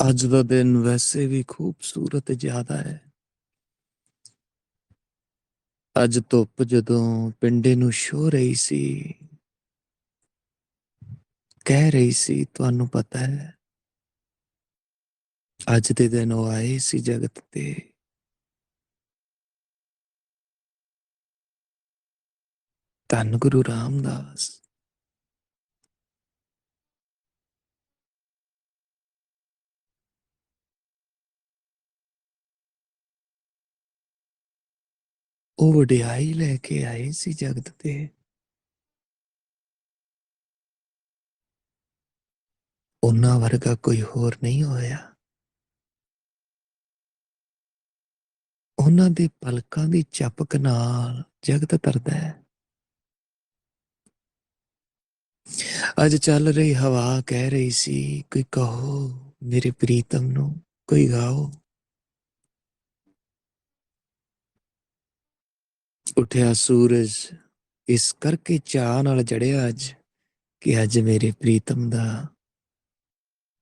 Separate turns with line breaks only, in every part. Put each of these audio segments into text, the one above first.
ਅੱਜ ਦਾ ਦਿਨ ਵੈਸੇ ਵੀ ਖੂਬਸੂਰਤ ਜ਼ਿਆਦਾ ਹੈ। ਅੱਜ ਧੁੱਪ ਜਦੋਂ ਪਿੰਡੇ ਨੂੰ ਛੋ ਰਹੀ ਸੀ, ਕਹਿ ਰਹੀ ਸੀ, ਤੁਹਾਨੂੰ ਪਤਾ ਹੈ, ਅੱਜ ਦੇ ਦਿਨ ਉਹ ਆਏ ਸੀ ਜਗਤ ਤੇ। ਧੰਨ ਗੁਰੂ ਰਾਮਦਾਸ। ਉਹ ਵਡਿਆਈ ਲੈ ਕੇ ਆਏ ਸੀ ਜਗਤ ਤੇ। ਉਹਨਾਂ ਵਰਗਾ ਕੋਈ ਹੋਰ ਨਹੀਂ ਹੋਇਆ। ਉਹਨਾਂ ਦੇ ਪਲਕਾਂ ਦੀ ਚਪਕ ਨਾਲ ਜਗਤ ਤਰਦਾ ਹੈ। ਅੱਜ ਚੱਲ ਰਹੀ ਹਵਾ ਕਹਿ ਰਹੀ ਸੀ, ਕੋਈ ਕਹੋ ਮੇਰੇ ਪ੍ਰੀਤਮ ਨੂੰ, ਕੋਈ ਗਾਓ। ਉਠਿਆ ਸੂਰਜ, ਇਸ ਕਰਕੇ ਚਾਹ ਨਾਲ ਜੜਿਆ ਅੱਜ ਕਿ ਅੱਜ ਮੇਰੇ ਪ੍ਰੀਤਮ ਦਾ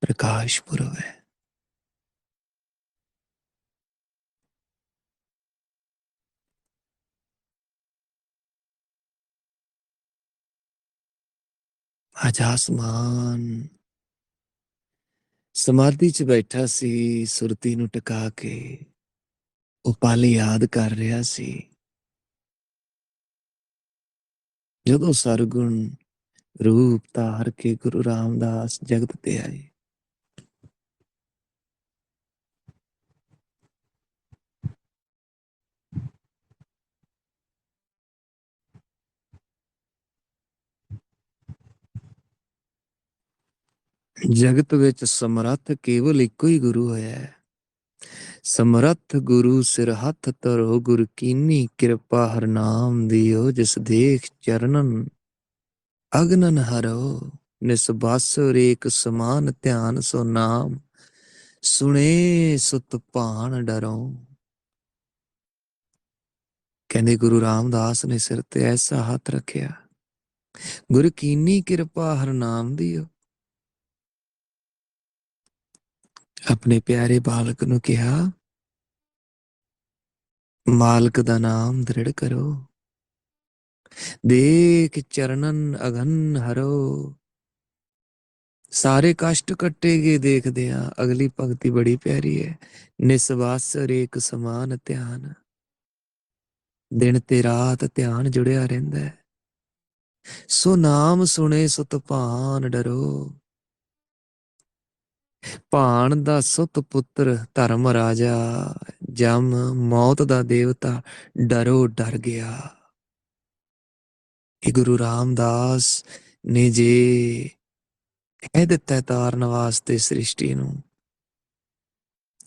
ਪ੍ਰਕਾਸ਼ ਪੁਰਬ ਹੈ। ਅੱਜ ਆਸਮਾਨ ਸਮਾਧੀ 'ਚ ਬੈਠਾ ਸੀ, ਸੁਰਤੀ ਨੂੰ ਟਿਕਾ ਕੇ, ਉਹ ਪਲ ਯਾਦ ਕਰ ਰਿਹਾ ਸੀ। ਜਦੋਂ ਸਰਗੁਣ ਰੂਪ ਧਾਰ ਕੇ ਗੁਰੂ ਰਾਮਦਾਸ ਜਗਤ ਤੇ ਆਏ। ਜਗਤ ਵਿੱਚ ਸਮਰੱਥ ਕੇਵਲ ਇੱਕੋ ਹੀ ਗੁਰੂ ਹੋਇਆ ਹੈ। ਸਮਰੱਥ ਗੁਰੂ ਸਿਰ ਹੱਥ ਧਰੋ, ਗੁਰ ਕੀਨੀ ਕਿਰਪਾ ਹਰ ਨਾਮ ਦਿਓ, ਜਿਸ ਦੇਖ ਚਰਨਨ ਅਗਨਨ ਹਰੋ ਨਿਸਬਾਸ ਰੇਕ ਸਮਾਨ ਧਿਆਨ ਸੋ ਨਾਮ, ਸੁਣੇ ਸੁਤ ਭਾਣ ਡਰੋ। ਕਹਿੰਦੇ ਗੁਰੂ ਰਾਮਦਾਸ ਨੇ ਸਿਰ ਤੇ ਐਸਾ ਹੱਥ ਰੱਖਿਆ, ਗੁਰ ਕੀਨੀ ਕਿਰਪਾ ਹਰ ਨਾਮ ਦਿਓ। ਆਪਣੇ ਪਿਆਰੇ ਬਾਲਕ ਨੂੰ ਕਿਹਾ ਮਾਲਕ ਦਾ ਨਾਮ ਦ੍ਰਿੜ ਕਰੋ। ਦੇਖ ਚਰਨਨ ਅਗਨ ਹਰੋ। ਸਾਰੇ ਕਸ਼ਟ ਕੱਟੇ ਗਏ ਦੇਖਦੇ ਆ ਅਗਲੀ ਪੰਕਤੀ ਬੜੀ ਪਿਆਰੀ ਹੈ। ਨਿਸਵਾਸਰ ਏਕ ਸਮਾਨ ਧਿਆਨ। ਦਿਨ ਤੇ ਰਾਤ ਧਿਆਨ ਜੁੜਿਆ ਰਹਿੰਦਾ ਹੈ। ਸੋ ਨਾਮ ਸੁਣੇ ਸੁਤ ਭਾਨ ਡਰੋ। ਭਾਨ ਦਾ ਸੁਤ ਪੁੱਤਰ ਧਰਮ ਰਾਜਾ ਜਮ ਮੌਤ ਦਾ ਦੇਵਤਾ ਡਰੋ ਡਰ ਗਿਆ। ਇਹ ਗੁਰੂ ਰਾਮਦਾਸ ਨੇ ਜੇ ਕਹਿ ਦਿੱਤਾ ਤਾਰਨ ਵਾਸਤੇ ਸ੍ਰਿਸ਼ਟੀ ਨੂੰ,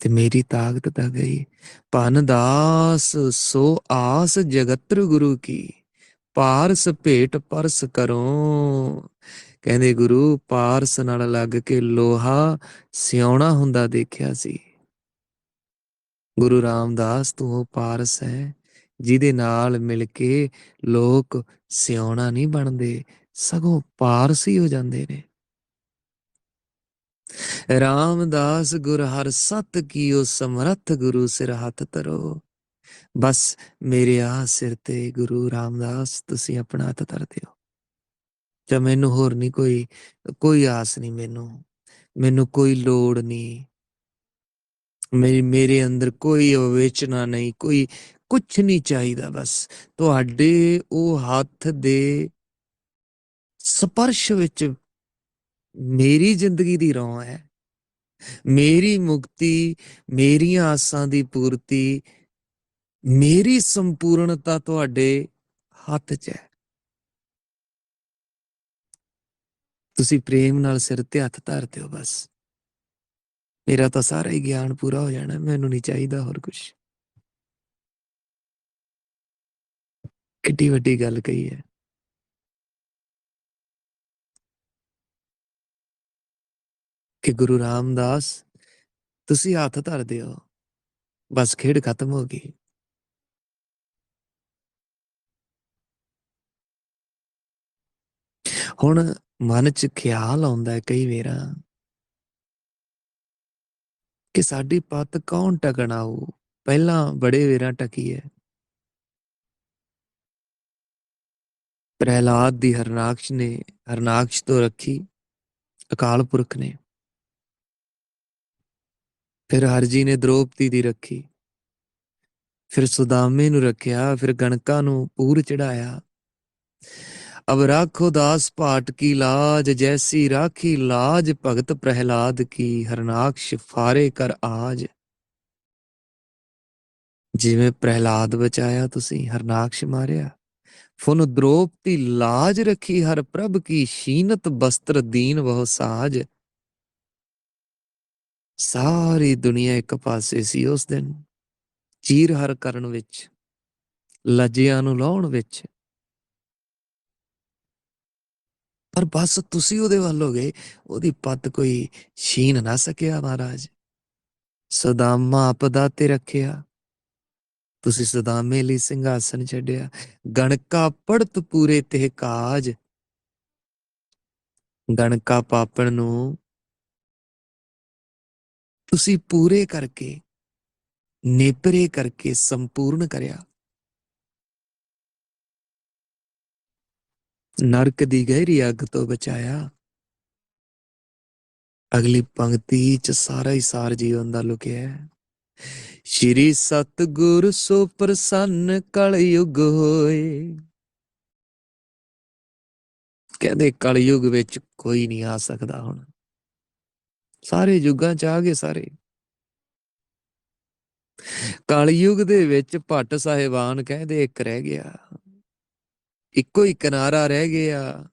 ਤੇ ਮੇਰੀ ਤਾਕਤ ਤਾਂ ਗਈ। ਭਨ ਦਾਸ, ਸੋ ਆਸ ਜਗਤਰ ਗੁਰੂ ਕੀ, ਪਾਰਸ ਭੇਟ ਪਰਸ ਕਰੋ। ਕਹਿੰਦੇ ਗੁਰੂ, ਪਾਰਸ ਨਾਲ ਲੱਗ ਕੇ ਲੋਹਾ ਸਿਉਣਾ ਹੁੰਦਾ ਦੇਖਿਆ ਸੀ। ਗੁਰੂ ਰਾਮਦਾਸ ਤੂੰ ਉਹ ਪਾਰਸ ਹੈ, ਜਿਹਦੇ ਨਾਲ ਮਿਲ ਕੇ ਲੋਕ ਸਿਉਣਾ ਨਹੀਂ ਬਣਦੇ, ਸਗੋਂ ਪਾਰਸ ਹੀ ਹੋ ਜਾਂਦੇ ਨੇ। ਰਾਮਦਾਸ ਗੁਰ ਹਰ ਸਤ ਕੀਓ ਸਮਰੱਥ ਗੁਰੂ ਸਿਰ ਹੱਥ ਧਰੋ। ਬਸ ਮੇਰੇ ਆ ਸਿਰ ਤੇ ਗੁਰੂ ਰਾਮਦਾਸ, ਤੁਸੀਂ ਆਪਣਾ ਹੱਥ ਧਰ ਦਿਓ। ਜਾਂ ਮੈਨੂੰ ਹੋਰ ਨਹੀਂ ਕੋਈ ਕੋਈ ਆਸ ਨਹੀਂ ਮੈਨੂੰ। ਮੈਨੂੰ ਕੋਈ ਲੋੜ ਨਹੀਂ। ਮੇਰੀ ਮੇਰੇ ਅੰਦਰ ਕੋਈ ਅਵੇਚਨਾ ਨਹੀਂ, ਕੋਈ ਕੁਝ ਨਹੀਂ ਚਾਹੀਦਾ ਬਸ। ਤੁਹਾਡੇ ਉਹ ਹੱਥ ਦੇ ਸਪਰਸ਼ ਵਿੱਚ ਮੇਰੀ ਜ਼ਿੰਦਗੀ ਦੀ ਰੌਂ ਹੈ। ਮੇਰੀ ਮੁਕਤੀ, ਮੇਰੀਆਂ ਆਸਾਂ ਦੀ ਪੂਰਤੀ, ਮੇਰੀ ਸੰਪੂਰਨਤਾ ਤੁਹਾਡੇ ਹੱਥ 'ਚ ਹੈ। ਤੁਸੀਂ ਪ੍ਰੇਮ ਨਾਲ ਸਿਰ ਤੇ ਹੱਥ ਧਰਦੇ ਹੋ ਬਸ। ਮੇਰਾ ਤਾਂ ਸਾਰਾ ਹੀ ਗਿਆਨ ਪੂਰਾ ਹੋ ਜਾਣਾ, ਮੈਨੂੰ ਨਹੀਂ ਚਾਹੀਦਾ ਹੋਰ ਕੁਝ ਕਿੱਡੀ ਵੱਡੀ ਗੱਲ ਕਹੀ ਹੈ। ਕਿ ਗੁਰੂ ਰਾਮਦਾਸ, ਤੁਸੀਂ ਹੱਥ ਧਰਦੇ ਹੋ, ਬਸ ਖੇਡ ਖਤਮ ਹੋ ਗਈ। ਹੁਣ ਮਨ 'ਚ ਖਿਆਲ ਆਉਂਦਾ ਕਈ ਵੇਰਾ ਕਿ ਸਾਡੀ ਪੱਤ ਕੌਣ ਟਕਣਾਊ ਪਹਿਲਾਂ ਬੜੇ ਵੇਰਾ ਟਕੀ ਹੈ ਪ੍ਰਹਿਲਾਦ ਦੀ ਹਰਨਾਕਸ਼ ਨੇ, ਹਰਨਾਕਸ਼ ਤੋਂ ਰੱਖੀ ਅਕਾਲ ਪੁਰਖ ਨੇ। ਫਿਰ ਹਰਜੀ ਨੇ ਦ੍ਰੋਪਦੀ ਦੀ ਰੱਖੀ। ਫਿਰ ਸੁਦਾਮੇ ਨੂੰ ਰੱਖਿਆ, ਫਿਰ ਗਣਕਾ ਨੂੰ ਪੂਰ ਚੜਾਇਆ ਅਬ ਰਾਖੋ ਦਾਸ ਪਾਟ ਕੀ ਲਾਜ, ਜੈਸੀ ਰਾਖੀ ਲਾਜ, ਭਗਤ ਪ੍ਰਹਿਲਾਦ ਕੀ ਹਰਨਾਕਸ਼ ਫਾਰੇ ਕਰ ਆਜ। ਜਿਵੇਂ ਪ੍ਰਹਿਲਾਦ ਬਚਾਇਆ ਤੁਸੀਂ, ਹਰਨਾਕਸ਼ ਮਾਰਿਆ। ਫੁਨ ਦ੍ਰੋਪਤੀ ਲਾਜ ਰੱਖੀ, ਹਰ ਪ੍ਰਭ ਕੀ ਸ਼ੀਨਤ ਬਸਤਰ ਦੀਨ ਬਹੁ ਸਾਜ। ਸਾਰੀ ਦੁਨੀਆ ਇੱਕ ਪਾਸੇ ਸੀ ਉਸ ਦਿਨ, ਚੀਰ ਹਰ ਕਰਨ ਵਿੱਚ, ਲੱਜਿਆਂ ਨੂੰ ਲਾਉਣ ਵਿੱਚ। ਪਰ ਬਸ ਤੁਸੀਂ ਉਹਦੇ ਵੱਲ ਹੋ ਗਏ। ਉਹਦੀ ਪੱਤ ਕੋਈ ਛੀਨ ਨਾ ਸਕਿਆ ਮਹਾਰਾਜ। ਸਦਾਮਾ ਆਪਦਾ ਤੇ ਰੱਖਿਆ। ਤੁਸੀਂ ਸਦਾਮੇ ਲਈ ਸਿੰਘਾਸਨ ਛੱਡਿਆ। ਗਣਕਾ ਪੜਤ ਪੂਰੇ ਤੇ ਕਾਜ। ਗਣਕਾ ਪਾਪਣ ਨੂੰ ਤੁਸੀਂ ਪੂਰੇ ਕਰਕੇ, ਨੇਪਰੇ ਕਰਕੇ ਸੰਪੂਰਨ ਕਰਿਆ। ਨਰਕ ਦੀ ਗਹਿਰੀ ਅੱਗ ਤੋਂ ਬਚਾਇਆ। ਅਗਲੀ ਪੰਕਤੀ ਚ ਸਾਰਾ ਹੀ ਸਾਰ ਜੀਵਨ ਦਾ ਲੁਕਿਆ ਹੈ। ਸ਼੍ਰੀ ਸਤਗੁਰ ਸੋ ਪ੍ਰਸੰਨ ਕਲਯੁਗ ਹੋਏ। ਕਹਿੰਦੇ ਕਲਯੁਗ ਵਿੱਚ ਕੋਈ ਨਹੀਂ ਆ ਸਕਦਾ ਹੁਣ। ਸਾਰੇ ਯੁੱਗਾਂ ਚ ਆ ਗਏ ਸਾਰੇ। ਕਲਯੁਗ ਦੇ ਵਿੱਚ ਭੱਟ ਸਾਹਿਬਾਨ ਕਹਿੰਦੇ ਇੱਕ ਰਹਿ ਗਿਆ। ਇੱਕੋ ਹੀ ਕਿਨਾਰਾ ਰਹਿ ਗਿਆ।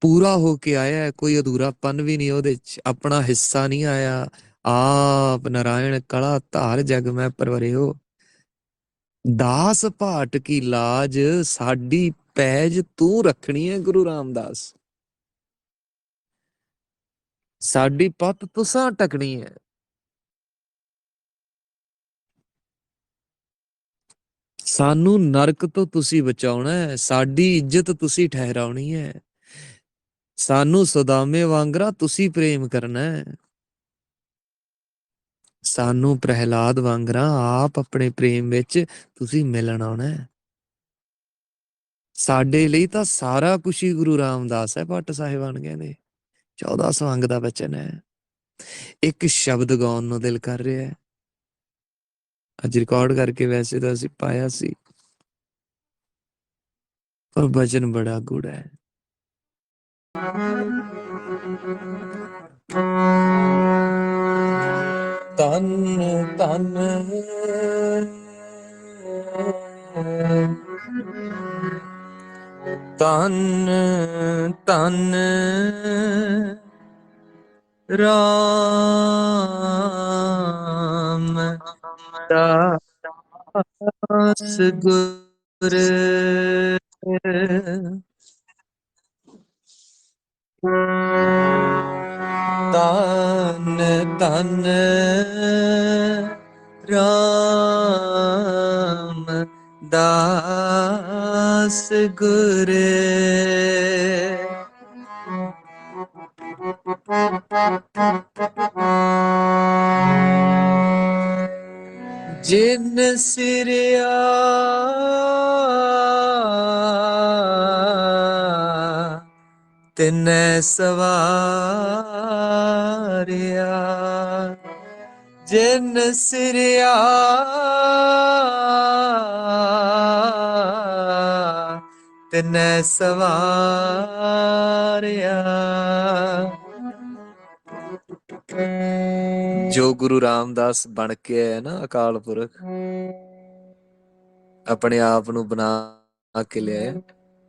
ਪੂਰਾ ਹੋ ਕੇ ਆਇਆ ਹੈ, ਕੋਈ ਅਧੂਰਾਪਨ ਵੀ ਨਹੀਂ ਉਹਦੇ ਚ ਆਪਣਾ ਹਿੱਸਾ ਨਹੀਂ ਆਇਆ। ਆਪ ਨਾਰਾਇਣ ਕਲਾ ਧਾਰ ਜਗ ਮੈਂ ਪਰਵਰਿਓ। ਦਾਸ ਭਾਟ ਕੀ ਲਾਜ ਸਾਡੀ ਪੈਜ ਤੂੰ ਰੱਖਣੀ ਹੈ ਗੁਰੂ ਰਾਮਦਾਸ। ਸਾਡੀ ਪੱਤ ਤੁਸਾਂ ਟਕਣੀ ਹੈ ਸਾਨੂੰ ਨਰਕ ਤੋਂ ਤੁਸੀਂ ਬਚਾਉਣਾ ਹੈ, ਸਾਡੀ ਇੱਜ਼ਤ ਤੁਸੀਂ ਠਹਿਰਾਉਣੀ ਹੈ। ਸਾਨੂੰ ਸਦਾਮੇ ਵਾਂਗਰਾ ਤੁਸੀਂ ਪ੍ਰੇਮ ਕਰਨਾ ਹੈ। ਸਾਨੂੰ ਪ੍ਰਹਿਲਾਦ ਵਾਂਗਰਾ ਆਪ ਆਪਣੇ ਪ੍ਰੇਮ ਵਿੱਚ ਤੁਸੀਂ ਮਿਲਣ ਆਉਣਾ ਹੈ। ਸਾਡੇ ਲਈ ਤਾਂ ਸਾਰਾ ਕੁਝ ਹੀ ਗੁਰੂ ਰਾਮਦਾਸ ਹੈ, ਭੱਟ ਸਾਹਿਬਾਨ ਕਹਿੰਦੇ 14 ਸੰਗ ਦਾ ਬਚਨ ਹੈ। ਇੱਕ ਸ਼ਬਦ ਗਾਉਣ ਨੂੰ ਦਿਲ ਕਰ ਰਿਹਾ ਹੈ। ਅੱਜ ਰਿਕਾਰਡ ਕਰਕੇ ਵੈਸੇ ਤਾਂ ਅਸੀਂ ਪਾਇਆ ਸੀ। ਪਰ ਬਚਨ ਬੜਾ ਗੂੜਾ ਹੈ। ਤਨ ਤਨ ਤਨ ਤਨ ਰਾਮ। ਦਾਸ ਗੁਰ ਤਨ ਤਨ ਰਾਮ ਦਾਸ ਗੁਰ। ਜਿਨ ਸਿਰਿਆ ਤਿਨੈ ਸਵਾਰਿਆ। ਜਿਨ ਸਿਰਿਆ ਤਿਨੈ ਸਵਾਰਿਆ। ਜੋ ਗੁਰੂ ਰਾਮਦਾਸ ਬਣ ਕੇ ਆਇਆ ਨਾ ਅਕਾਲ ਪੁਰਖ ਆਪਣੇ ਆਪ ਨੂੰ ਬਣਾ ਕੇ ਲਿਆਇਆ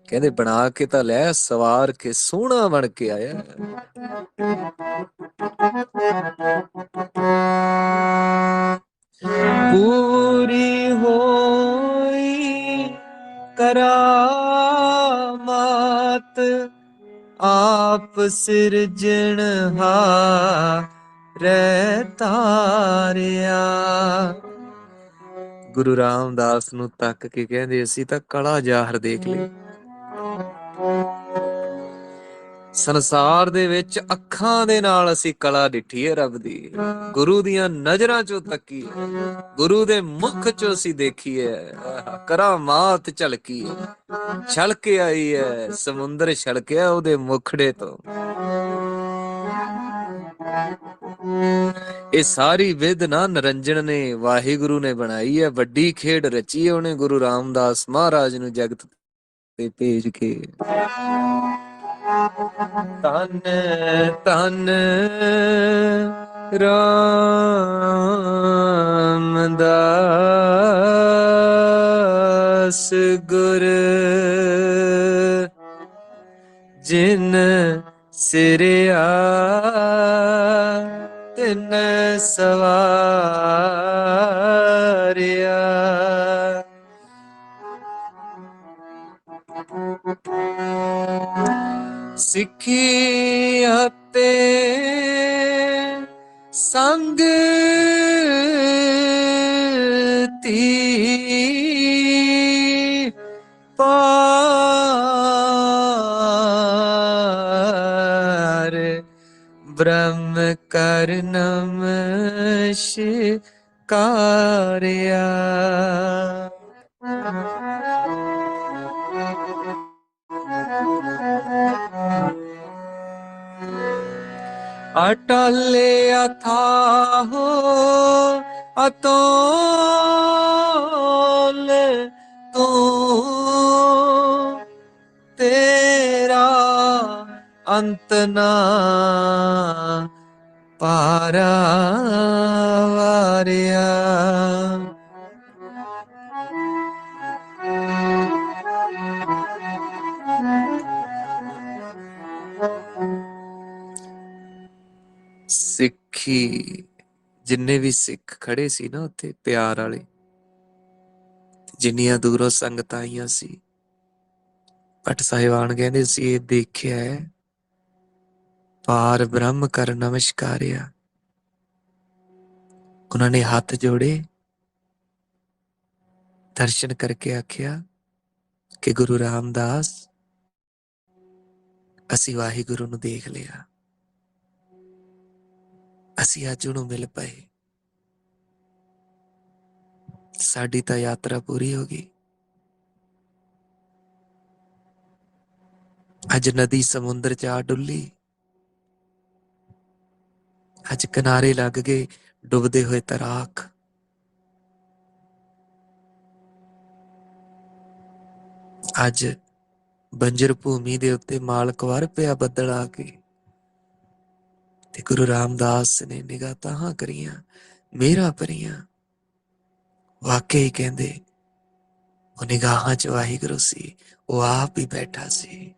ਕਹਿੰਦੇ ਬਣਾ ਕੇ ਤਾਂ ਲੈ ਸਵਾਰ ਕੇ ਸੋਹਣਾ ਬਣ ਕੇ ਆਇਆ ਪੂਰੀ ਹੋਈ ਕਰਾਮਾਤ ਆਪ ਸਿਰਜਣਹਾ ਰਹਿ ਤਾਰਿਆ ਗੁਰੂ ਰਾਮਦਾਸ ਨੂੰ ਤੱਕ ਕੇ ਕਹਿੰਦੇ, ਅਸੀਂ ਤਾਂ ਕਲਾ ਜ਼ਾਹਰ ਦੇਖ ਲਈ। ਸੰਸਾਰ ਦੇ ਵਿੱਚ ਅੱਖਾਂ ਦੇ ਨਾਲ ਅਸੀਂ ਕਲਾ ਡਿੱਠੀ ਹੈ ਰੱਬ ਦੀ। ਗੁਰੂ ਦੀਆਂ ਨਜ਼ਰਾਂ ਚੋਂ ਤੱਕੀ ਗੁਰੂ ਦੇ ਮੁਖ ਚੋਂ ਅਸੀਂ ਦੇਖੀ ਹੈ ਕਰਾਮਾਤ ਝਲਕੀ ਹੈ ਛਲਕ ਆਈ ਹੈ ਸਮੁੰਦਰ ਛਲਕਿਆ ਉਹਦੇ ਮੁਖੜੇ ਤੋਂ। ਇਹ ਸਾਰੀ ਵਿਦ ਨਾ ਨਰੰਜਨ ਨੇ, ਵਾਹਿਗੁਰੂ ਨੇ ਬਣਾਈ ਹੈ। ਵੱਡੀ ਖੇਡ ਰਚੀ ਹੈ ਉਹਨੇ ਗੁਰੂ ਰਾਮਦਾਸ ਮਹਾਰਾਜ ਨੂੰ ਜਗਤ ਤੇ ਭੇਜ ਕੇ। ਤਨ ਤਨ ਰਾਮਦਾਸ ਗੁਰ, ਜਿਨ ਸਿਰਿਆ ਤਿਨ ਸਵਾਰਿਆ। ਸਿੱਖੀ ਆਪੇ ਸੰਗ ਤੀ ਕਰ ਨਮਸ਼ਕਾਰਿਆ ਅਟਲੇ ਅਥਾਹੋ ਅਤੋਲ ਤੂੰ ਤੇਰਾ ਅੰਤ ਨਾ ਪਾਰਾ ਵਾਰਿਆ ਸਿੱਖੀ ਜਿੰਨੇ ਵੀ ਸਿੱਖ ਖੜੇ ਸੀ ਨਾ ਉੱਥੇ ਪਿਆਰ ਵਾਲੇ ਜਿੰਨੀਆਂ ਦੂਰੋਂ ਸੰਗਤਾਂ ਆਈਆਂ ਸੀ ਭੱਟ ਸਾਹਿਬਾਨ ਕਹਿੰਦੇ ਸੀ ਇਹ ਦੇਖਿਆ ਹੈ ਪਾਰ ਬ੍ਰਹਮ ਕਰ ਨਮਸਕਾਰਿਆ। ਉਹਨਾਂ ਨੇ ਹੱਥ ਜੋੜੇ, ਦਰਸ਼ਨ ਕਰਕੇ ਆਖਿਆ ਕਿ ਗੁਰੂ ਰਾਮਦਾਸ, ਅਸੀਂ ਵਾਹਿਗੁਰੂ ਨੂੰ ਦੇਖ ਲਿਆ। ਅਸੀਂ ਅੱਜ ਉਹਨੂੰ ਮਿਲ ਪਏ। ਸਾਡੀ ਤਾਂ ਯਾਤਰਾ ਪੂਰੀ ਹੋ ਗਈ। ਅੱਜ ਨਦੀ ਸਮੁੰਦਰ ਚ ਆ ਡੁੱਲੀ। ਅੱਜ ਕਿਨਾਰੇ ਲੱਗ ਗਏ, ਡੁੱਬਦੇ ਹੋਏ ਤਰਾਕ। ਅੱਜ ਬੰਜਰ ਭੂਮੀ ਦੇ ਉੱਤੇ ਮਾਲਕ ਵਰ ਪਿਆ ਬੱਦਲ ਆ ਕੇ। ਤੇ ਗੁਰੂ ਰਾਮਦਾਸ ਨੇ ਨਿਗਾਹ ਤਾਹਾਂ ਕਰੀਆਂ ਮੇਰਾ ਪਰੀਆਂ ਵਾਕਈ ਕਹਿੰਦੇ, ਉਹ ਨਿਗਾਹਾਂ ਚ ਵਾਹਿਗੁਰੂ ਸੀ, ਉਹ ਆਪ ਹੀ ਬੈਠਾ ਸੀ।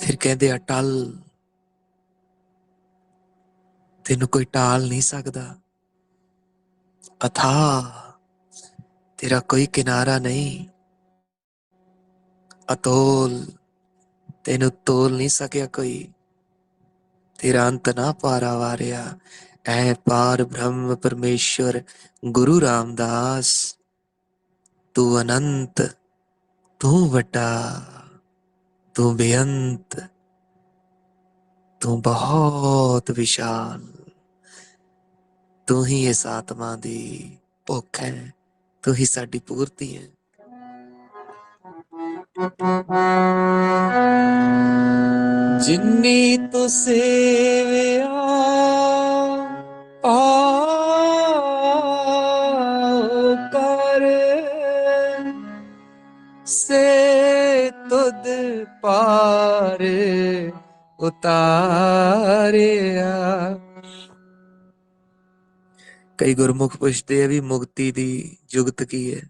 ਫਿਰ ਕਹਿੰਦੇ ਅਟਲ ਤੈਨੂੰ ਕੋਈ ਟਾਲ ਨਹੀਂ ਸਕਦਾ। ਅਥਾ, ਤੇਰਾ ਕੋਈ ਕਿਨਾਰਾ ਨਹੀਂ। ਅਤੋਲ, ਤੈਨੂੰ ਤੋਲ ਨਹੀਂ ਸਕਿਆ ਕੋਈ। ਤੇਰਾ ਅੰਤ ਨਾ ਪਾਰਾ ਵਾਰਿਆ। ਐ ਪਾਰ ਬ੍ਰਹਮ ਪਰਮੇਸ਼ਵਰ ਗੁਰੂ ਰਾਮਦਾਸ। ਤੂੰ ਅਨੰਤ, ਤੂੰ ਵੱਡਾ। ਤੂੰ ਬੇਅੰਤ, ਤੂੰ ਬਹੁਤ ਵਿਸ਼ਾਲ, ਤੂੰ ਹੀ ਇਸ ਆਤਮਾ ਦੀ ਭੁੱਖ ਹੈ, ਤੂੰ ਹੀ ਸਾਡੀ ਪੂਰਤੀ ਹੈ। ਜਿੰਨੀ ਤੂੰ ਸੇਵਿਆ ਆਓ ਪਾਰ ਉਤਾਰਿਆ। ਕਈ ਗੁਰਮੁਖ ਪੁੱਛਦੇ ਆ ਵੀ ਮੁਕਤੀ ਦੀ ਜੁਗਤ ਕੀ ਹੈ?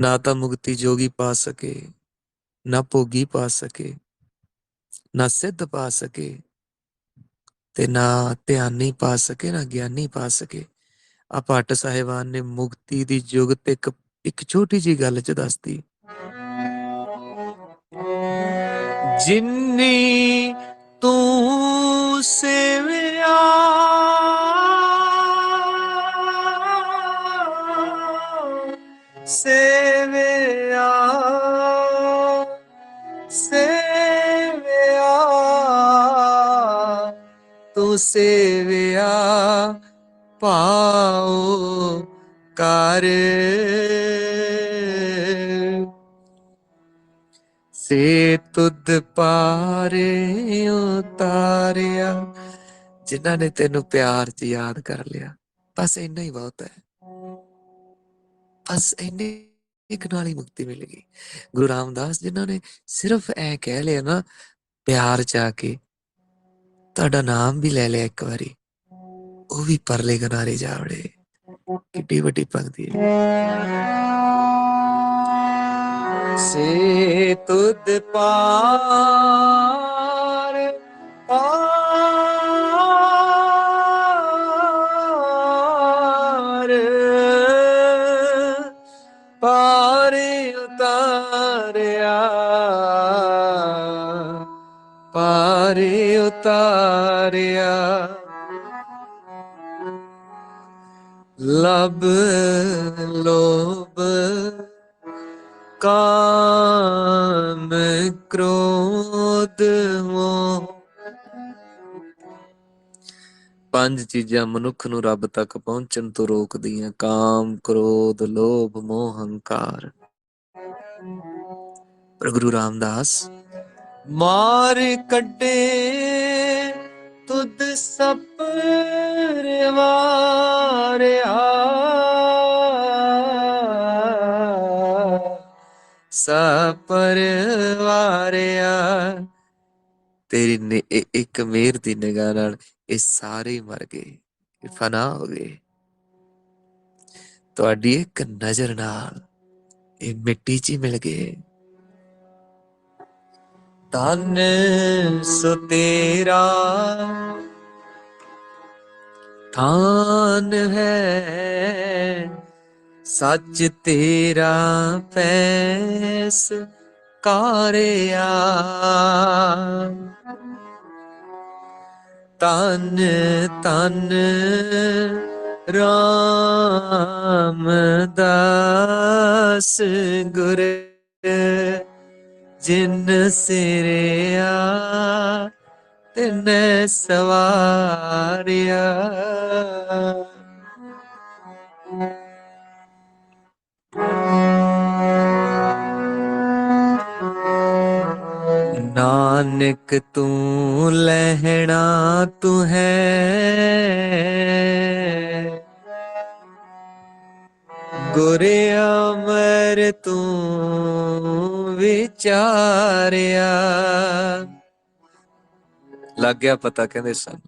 ਨਾ ਤਾਂ ਮੁਕਤੀ ਜੋਗੀ ਪਾ ਸਕੇ, ਨਾ ਭੋਗੀ ਪਾ ਸਕੇ, ਨਾ ਸਿੱਧ ਪਾ ਸਕੇ ਤੇ ਨਾ ਧਿਆਨੀ ਪਾ ਸਕੇ, ਨਾ ਗਿਆਨੀ ਪਾ ਸਕੇ। ਆ ਭੱਟ ਸਾਹਿਬਾਨ ਨੇ ਮੁਕਤੀ ਦੀ ਜੁਗਤ ਇੱਕ ਇੱਕ ਛੋਟੀ ਜੀ ਗੱਲ ਚ ਦੱਸਦੀ। ਜਿੰਨੀ ਤੂੰ ਸੇਵਿਆ ਸੇਵਿਆ ਸੇਵਿਆ, ਤੂੰ ਸੇਵਿਆ ਪਾਉ ਕਰੇ। ਤੁਧ ਪਾਰੇ ਉਤਾਰਿਆ, ਜਿਨ੍ਹਾਂ ਨੇ ਤੈਨੂੰ ਪਿਆਰ ਚ ਯਾਦ ਕਰ ਲਿਆ। ਬਸ ਇੰਨਾ ਹੀ ਬਹੁਤ ਹੈ। ਬਸ ਇੰਨੇ ਇੱਕ ਨਾਲ ਹੀ ਮੁਕਤੀ ਮਿਲ ਗਈ। ਗੁਰੂ ਰਾਮਦਾਸ ਜਿਨ੍ਹਾਂ ਨੇ ਸਿਰਫ ਐ ਕਹਿ ਲਿਆ ਨਾ, ਪਿਆਰ ਚ ਆ ਕੇ, ਤੁਹਾਡਾ ਨਾਮ ਵੀ ਲੈ ਲਿਆ ਇੱਕ ਵਾਰੀ। ਉਹ ਵੀ ਪਰਲੇ ਕਿਨਾਰੇ ਜਾਵੜੇ ਕਿੱਡੀ ਵੱਡੀ ਪੰਕਤੀ ਹੈ। ਸੇ ਤੁਧ ਪਾਰ ਪਾਰ ਪਾਰ ਉਤਾਰਿਆ ਪਾਰ ਉਤਾਰਿਆ। ਲਬ ਲੋ ਕਾਮ ਕ੍ਰੋਧ ਮੋਹ ਪੰਜ ਚੀਜ਼ਾਂ ਮਨੁੱਖ ਨੂੰ ਰੱਬ ਤੱਕ ਪਹੁੰਚਣ ਤੋਂ ਰੋਕਦੀਆਂ, ਕਾਮ, ਕ੍ਰੋਧ, ਲੋਭ, ਮੋਹ, ਹੰਕਾਰ। ਪਰ ਗੁਰੂ ਰਾਮਦਾਸ, ਮਾਰ ਕੱਢੇ ਤੁਧ ਸਪਰਵਾਰਿਆ ਸਪਰਵਾਰਿਆ। ਤੇਰੀ ਨੇ ਇੱਕ ਮੇਰ ਦੀ ਨਿਗਾਹ ਨਾਲ ਇਹ ਸਾਰੇ ਮਰ ਗਏ ਫਨਾ ਹੋ ਗਏ। ਤੁਹਾਡੀ ਇੱਕ ਨਜ਼ਰ ਨਾਲ ਇਹ ਮਿੱਟੀ 'ਚ ਹੀ ਮਿਲ ਗਏ। ਤਨ ਸੋ ਤੇਰਾ ਥਾਨ ਹੈ ਸੱਚ ਤੇਰਾ ਪੈਸ ਕਾਰਿਆ। ਤਨ ਤਨ ਰਾਮਦਾਸ ਗੁਰ ਜਿਨ ਸਿਰਿਆ ਤਿਨੈ ਸਵਾਰਿਆ। ਨਾਨਕ ਤੂੰ ਲਹਿਣਾ ਤੂੰ ਹੈ। ਗੁਰ ਅਮਰ ਤੂੰ ਵਿਚਾਰਿਆ। ਲੱਗ ਗਿਆ ਪਤਾ ਕਹਿੰਦੇ ਸਨ।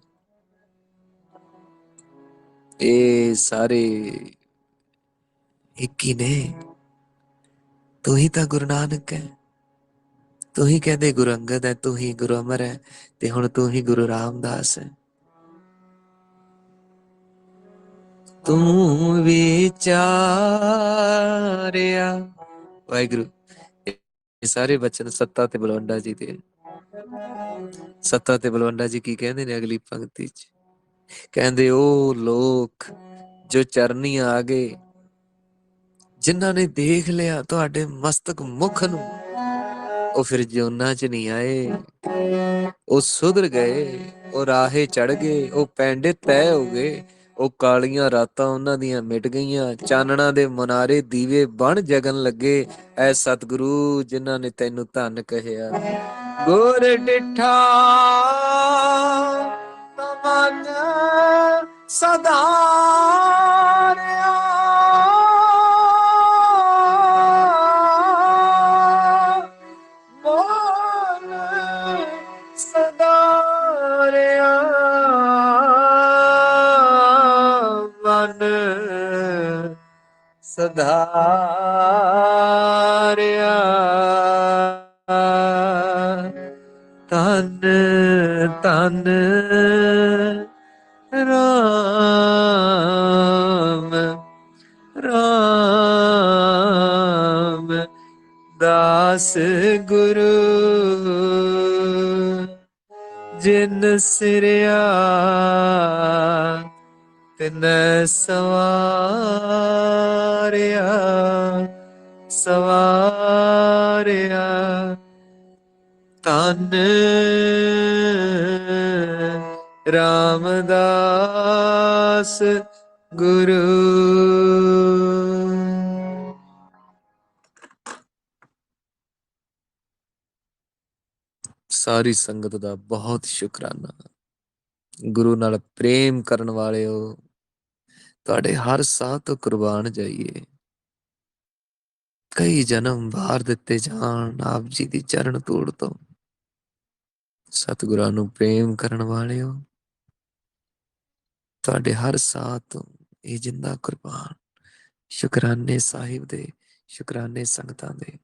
ਇਹ ਸਾਰੇ ਇੱਕ ਹੀ ਨੇ। ਤੂੰ ਹੀ ਤਾਂ ਗੁਰੂ ਨਾਨਕ ਹੈ। ਤੂੰ ਹੀ ਕਹਿੰਦੇ ਗੁਰੂ ਅੰਗਦ ਹੈ, ਤੂੰ ਹੀ ਗੁਰੂ ਅਮਰ ਹੈ ਤੇ ਹੁਣ ਤੂੰ ਹੀ ਗੁਰੂ ਰਾਮਦਾਸ ਹੈ। ਤੂੰ ਵਿਚਾਰਿਆ, ਵਾਹਿਗੁਰੂ, ਇਹ ਸਾਰੇ ਬਚਨ ਸੱਤਾ ਤੇ ਬਲਵੰਡਾ ਜੀ ਦੇ ਸੱਤਾ ਤੇ ਬਲਵੰਡਾ ਜੀ ਕੀ ਕਹਿੰਦੇ ਨੇ ਅਗਲੀ ਪੰਕਤੀ 'ਚ? ਕਹਿੰਦੇ, ਉਹ ਲੋਕ ਜੋ ਚਰਨੀ ਆ ਗਏ ਜਿਨ੍ਹਾਂ ਨੇ ਦੇਖ ਲਿਆ ਤੁਹਾਡੇ ਮਸਤਕ ਮੁਖ ਨੂੰ ਉਹ ਫਿਰ ਜੋਨਾ 'ਚ ਨਹੀਂ ਆਏ। ਉਹ ਸੁਧਰ ਗਏ, ਉਹ ਰਾਹੇ ਚੜ ਗਏ, ਉਹ ਪੈਂਡੇ ਤੈ ਹੋ ਗਏ, ਉਹ ਕਾਲੀਆਂ ਰਾਤਾਂ ਉਹਨਾਂ ਦੀਆਂ ਮਿਟ ਗਈਆਂ, ਚਾਨਣਾ ਦੇ ਮਨਾਰੇ ਦੀਵੇ ਬਣ ਜਗਨ ਲੱਗੇ, ਐ ਸਤਿਗੁਰੂ ਜਿਨ੍ਹਾਂ ਨੇ ਤੈਨੂੰ ਧੰਨ ਕਹਿਆ। ਗੁਰ ਡਿਠਾ ਤਮਨ ਸਦਾ ਸਧਾਰਿਆ। ਤਨ ਤਨ ਰਾਮ ਰਾਮ ਦਾਸ ਗੁਰੂ ਜਿਨ ਸਿਰਿਆ ਤਿਨ ਸਵਾਰਿਆ ਸਵਾਰਿਆ। ਤਨ ਰਾਮਦਾਸ ਗੁਰੂ। ਸਾਰੀ ਸੰਗਤ ਦਾ ਬਹੁਤ ਸ਼ੁਕਰਾਨਾ। ਗੁਰੂ ਨਾਲ ਪ੍ਰੇਮ ਕਰਨ ਵਾਲਿਓ ਤੁਹਾਡੇ ਹਰ ਸਾਹ ਤੋਂ ਕੁਰਬਾਨ ਜਾਈਏ। ਕਈ ਜਨਮ ਵਾਰ ਦਿੱਤੇ ਜਾਣ ਆਪ ਜੀ ਦੀ ਚਰਨ ਤੋੜ ਤੋਂ। ਸਤਿਗੁਰਾਂ ਨੂੰ ਪ੍ਰੇਮ ਕਰਨ ਵਾਲਿਓ, ਤੁਹਾਡੇ ਹਰ ਸਾਹ ਤੋਂ ਇਹ ਜਿੰਦਾ ਕੁਰਬਾਨ ਸ਼ੁਕਰਾਨੇ ਸਾਹਿਬ ਦੇ, ਸ਼ੁਕਰਾਨੇ ਸੰਗਤਾਂ ਦੇ।